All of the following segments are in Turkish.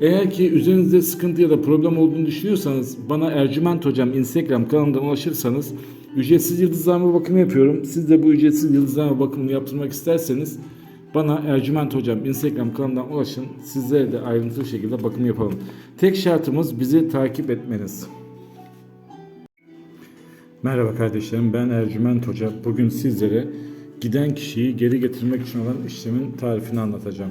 Eğer ki üzerinizde sıkıntı ya da problem olduğunu düşünüyorsanız bana Ercüment Hocam Instagram kanalımdan ulaşırsanız ücretsiz yıldızlama bakımı yapıyorum. Siz de bu ücretsiz yıldızlama bakımını yaptırmak isterseniz bana Ercüment Hocam Instagram kanalından ulaşın. Sizlere de ayrıntılı şekilde bakım yapalım. Tek şartımız bizi takip etmeniz. Merhaba kardeşlerim ben Ercüment Hoca. Bugün sizlere giden kişiyi geri getirmek için olan işlemin tarifini anlatacağım.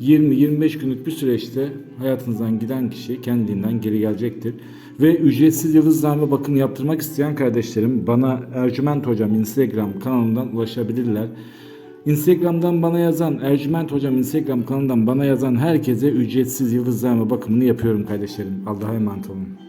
20-25 günlük bir süreçte hayatınızdan giden kişi kendiliğinden geri gelecektir. Ve ücretsiz yıldızlarma bakımı yaptırmak isteyen kardeşlerim bana Ercüment Hocam Instagram kanalından ulaşabilirler. Instagram'dan bana yazan, Ercüment Hocam Instagram kanalından bana yazan herkese ücretsiz yıldızlarma bakımını yapıyorum kardeşlerim. Allah'a emanet olun.